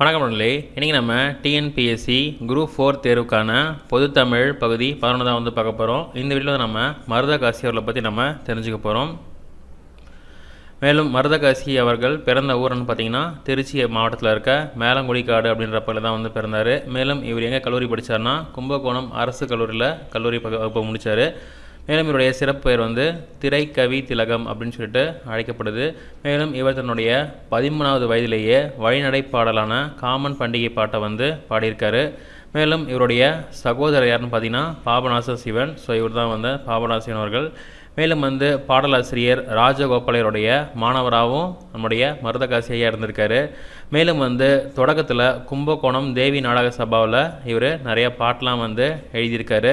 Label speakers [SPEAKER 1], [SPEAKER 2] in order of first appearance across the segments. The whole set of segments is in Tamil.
[SPEAKER 1] வணக்கம் நண்பர்களே. இன்றைக்கி நம்ம டிஎன்பிஎஸ்சி குரூப் ஃபோர் தேர்வுக்கான பொதுத்தமிழ் பகுதி பதினொன்று வந்து பார்க்க போகிறோம் இந்த வீடியோவில் நம்ம மருதகாசி அவர்களை பற்றி நம்ம தெரிஞ்சுக்க போகிறோம் மேலும் மருதகாசி அவர்கள் பிறந்த ஊர்னு பார்த்தீங்கன்னா திருச்சி மாவட்டத்தில் இருக்க மேலங்குடிக்காடு அப்படின்ற பகுதியில் தான் வந்து பிறந்தார். மேலும் இவர் எங்கே கல்லூரி படித்தார்னா கும்பகோணம் அரசு கல்லூரியில் கல்லூரி வகுப்பு முடித்தார் மேலும் இவருடைய சிறப்பு பெயர் வந்து திரைக்கவி திலகம் அப்படின்னு சொல்லிட்டு அழைக்கப்படுது. மேலும் இவர் தன்னுடைய பதிமூணாவது வயதிலேயே வழிநடை பாடலான காமன் பண்டிகை பாட்டை வந்து பாடியிருக்காரு. மேலும் இவருடைய சகோதரர் யாருன்னு பார்த்தீங்கன்னா பாபநாச சிவன். ஸோ இவர் தான் வந்து பாபநாச சிவன் அவர்கள். மேலும் வந்து பாடலாசிரியர் ராஜகோபாலருடைய மாணவராகவும் நம்முடைய மருதகாசியாக இருந்திருக்காரு. மேலும் வந்து தொடக்கத்தில் கும்பகோணம் தேவி நாடக சபாவில் இவர் நிறைய பாட்டெலாம் வந்து எழுதியிருக்காரு.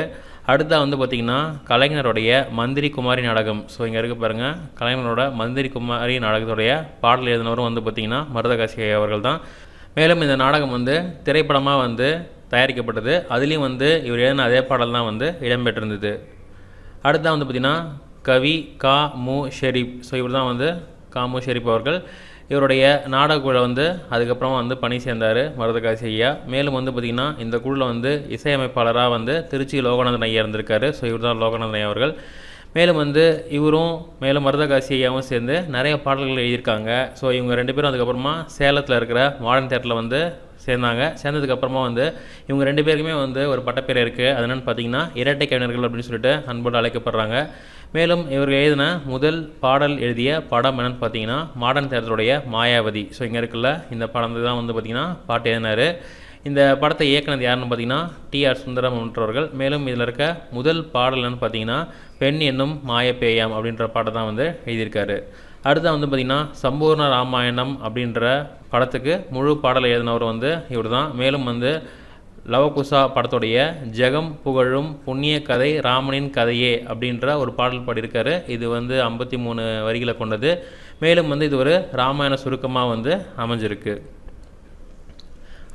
[SPEAKER 1] அடுத்தா வந்து பார்த்திங்கன்னா கலைஞருடைய மந்திரி குமாரி நாடகம். ஸோ இங்கே இருக்க பாருங்கள் கலைஞரோட மந்திரி குமாரி நாடகத்துடைய பாடல் எழுதினவரும் வந்து பார்த்திங்கன்னா மருதகாசி அவர்கள் தான். மேலும் இந்த நாடகம் வந்து திரைப்படமாக வந்து தயாரிக்கப்பட்டது. அதுலேயும் வந்து இவர் எழுதின அதே பாடல் தான் வந்து இடம்பெற்றிருந்தது. அடுத்தா வந்து பார்த்திங்கன்னா கவி கா மு ஷெரீப். ஸோ இவர் தான் வந்து கா மு ஷெரீப் அவர்கள். இவருடைய நாடக குழு வந்து அதுக்கப்புறமா வந்து பணி சேர்ந்தார் மருதகாசி ஐயா. மேலும் வந்து பார்த்திங்கன்னா இந்த குழுவில் வந்து இசையமைப்பாளராக வந்து திருச்சி லோகநாதன் ஐயா இருந்திருக்காரு. ஸோ இவர் தான் லோகநாதன் ஐயா அவர்கள். மேலும் வந்து இவரும் மேலும் மருதகாசி ஐயாவும் சேர்ந்து நிறைய பாடல்கள் எழுதியிருக்காங்க. ஸோ இவங்க ரெண்டு பேரும் அதுக்கப்புறமா சேலத்தில் இருக்கிற மாடர்ன் தேட்டரில் வந்து சேர்ந்தாங்க. சேர்ந்ததுக்கப்புறமா வந்து இவங்க ரெண்டு பேருக்குமே வந்து ஒரு பட்டப்பேர் இருக்குது அது என்னென்னு பார்த்தீங்கன்னா இரட்டை கவிஞர்கள் அப்படின்னு சொல்லிட்டு அன்போடு அழைக்கப்படுறாங்க. மேலும் இவர் எழுதின முதல் பாடல் எழுதிய படம் என்னன்னு பார்த்தீங்கன்னா மாடர்ன் தேட்டருடைய மாயாவதி. ஸோ இங்கே இருக்குல்ல இந்த படம் தான் வந்து பார்த்தீங்கன்னா பாட்டு எழுதினார். இந்த படத்தை இயக்குனது யாருன்னு பார்த்தீங்கன்னா டி ஆர் சுந்தரம் என்றவர்கள் மேலும் இதில் இருக்க முதல் பாடல் என்னன்னு பார்த்தீங்கன்னா பெண் என்னும் மாயப்பேயாம் அப்படின்ற பாட்டை தான் வந்து எழுதியிருக்காரு. அடுத்து வந்து பார்த்திங்கன்னா சம்பூர்ண ராமாயணம் அப்படின்ற படத்துக்கு முழு பாடல் எழுதினவர் வந்து இவர் தான் மேலும் வந்து லவகுசா படத்துடைய ஜெகம் புகழும் புண்ணிய கதை ராமனின் கதையே அப்படின்ற ஒரு பாடல் பாடியிருக்காரு. இது வந்து ஐம்பத்தி மூணு வரிகளை கொண்டது. மேலும் வந்து இது ஒரு ராமாயண சுருக்கமாக வந்து அமைஞ்சிருக்கு.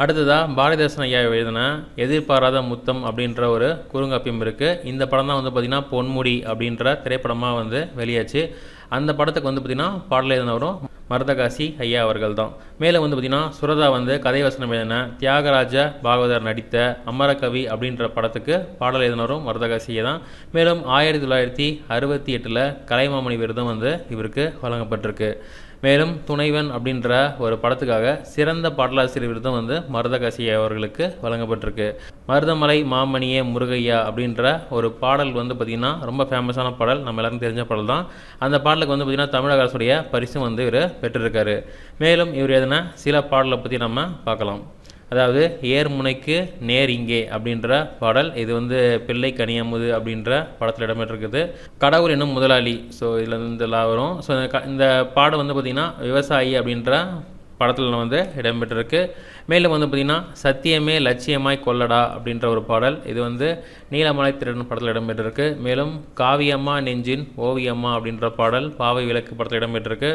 [SPEAKER 1] அடுத்ததாக பாரதிதாசன் ஐயா எழுதின எதிர்பாராத முத்தம் அப்படின்ற ஒரு குறுங்காப்பியம் இருக்குது இந்த படம் தான் வந்து பார்த்திங்கன்னா பொன்முடி அப்படின்ற திரைப்படமாக வந்து வெளியாச்சு. அந்த படத்துக்கு வந்து பார்த்திங்கன்னா பாடல் எழுதினவரும் மருதகாசி ஐயா அவர்கள் தான் மேலும் வந்து பார்த்திங்கன்னா சுரதா வந்து கதை வசனம் எழுதின தியாகராஜ பாகவதர் நடித்த அமரகவி அப்படின்ற படத்துக்கு பாடல் எழுதினரும் மருதகாசியை தான் மேலும் ஆயிரத்தி தொள்ளாயிரத்தி அறுபத்தி எட்டில் கலைமாமணி விருதும் வந்து இவருக்கு வழங்கப்பட்டிருக்கு. மேலும் துணைவன் அப்படின்ற ஒரு படத்துக்காக சிறந்த பாடலாசிரியர் விருதும் வந்து மருதகாசி அவர்களுக்கு வழங்கப்பட்டிருக்கு. மருதமலை மாமணியே முருகையா அப்படின்ற ஒரு பாடல் வந்து பார்த்திங்கன்னா ரொம்ப ஃபேமஸான பாடல். நம்ம எல்லாருக்கும் தெரிஞ்ச பாடல் தான். அந்த பாடலுக்கு வந்து பார்த்திங்கன்னா தமிழக அரசுடைய பரிசும் வந்து இவர் பெற்றிருக்காரு. மேலும் இவர் எதுனா சில பாடலை பற்றி நம்ம பார்க்கலாம். அதாவது ஏர் முனைக்கு நேர் இங்கே அப்படின்ற பாடல் இது வந்து பிள்ளை கனியமுது அப்படின்ற படத்தில் இடம்பெற்றிருக்குது. கடவுள் என்னும் முதலாளி. ஸோ இதில் வந்து எல்லாம் வரும். ஸோ இந்த இந்த பாடம் வந்து பார்த்திங்கன்னா விவசாயி அப்படின்ற படத்தில் வந்து இடம்பெற்றிருக்கு. மேலும் வந்து பார்த்திங்கன்னா சத்தியமே லட்சியமாய் கொல்லடா அப்படின்ற ஒரு பாடல். இது வந்து நீலமலை திருடன் படத்தில் இடம்பெற்றிருக்கு. மேலும் காவியம்மா நெஞ்சின் ஓவியம்மா அப்படின்ற பாடல் பாவை விளக்கு படத்தில் இடம்பெற்றிருக்கு.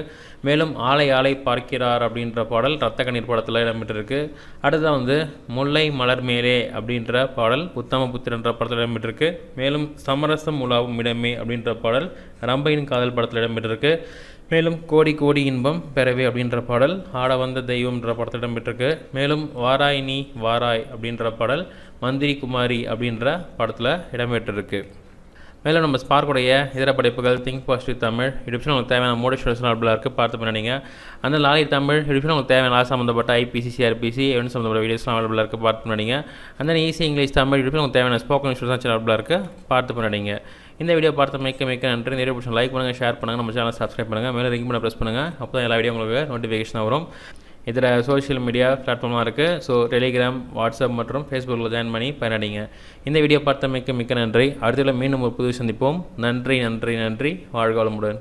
[SPEAKER 1] மேலும் ஆலை ஆலை பார்க்கிறார் அப்படின்ற பாடல் ரத்த கண்ணீர் படத்தில் இடம்பெற்றிருக்கு. அடுத்தது வந்து முல்லை மலர் மேலே அப்படின்ற பாடல் உத்தம புத்திரன்ற படத்தில் இடம்பெற்றிருக்கு. மேலும் சமரசம் உலாவும் இடமே அப்படின்ற பாடல் ரம்பையின் காதல் படத்தில் இடம்பெற்றிருக்கு. மேலும் கோடி கோடி இன்பம் பெறவே அப்படின்ற பாடல் ஆட வந்த தெய்வம்ன்ற படத்தில் இடம்பெற்றிருக்கு. மேலும் வாராய் நீ வாராய் அப்படின்ற பாடல் மந்திரி குமாரி அப்படின்ற படத்தில் இடம்பெற்றிருக்கு. மேலும் நம்ம ஸ்பார்க்குடைய இதர படைப்புகள் திங்க் பாசிட்டிவ் தமிழ் யூடியூப்ஷன் உங்களுக்கு தேவையான மோட்டிவேஷனல் அப்லாக இருக்குது பார்த்து பண்ணிங்க அந்த லாலி தமிழ் யூடியூப்ஷன் உங்களுக்கு தேவையான ஆள் சம்மந்தப்பட்ட ஐபிசி சிஆர்பிசி எவன் சம்மந்தப்பட்ட வீடியோஸ்லாம் அவைலபிளாக இருக்குது பார்த்து பண்ணிங்க அந்த ஈஸி இங்கிலீஷ் தமிழ் யூடியூப்ஷன் உங்களுக்கு தேவையான ஸ்போக்கன் இன்ஸ்டியூட் சேனல் அவைலபிளாக இருக்குது பார்த்து பண்ணிங்க இந்த வீடியோ பார்த்து மிக்க மிக்க நன்றி. நிறைய பிடிச்ச லைக் பண்ணுங்கள் ஷேர் பண்ணுங்கள் நம்ம சேனல் சப்ஸ்கிரைப் பண்ணுங்கள் மேலே லிங்க் பண்ண ப்ரெஸ் பண்ணுங்கள் அப்போ தான் எல்லா வீடியோ உங்களுக்கு நோட்டிஃபிகேஷன் வரும். இதில் சோஷியல் மீடியா பிளாட்ஃபார்மாக இருக்குது ஸோ டெலிகிராம் வாட்ஸ்அப் மற்றும் ஃபேஸ்புக்கில் ஜாயின் பண்ணி பயனடைங்க. இந்த வீடியோ பார்த்த மிக்க மிக்க நன்றி. அடுத்த மீண்டும் ஒரு புது சந்திப்போம். நன்றி நன்றி நன்றி. வாழ்க வளமுடன்.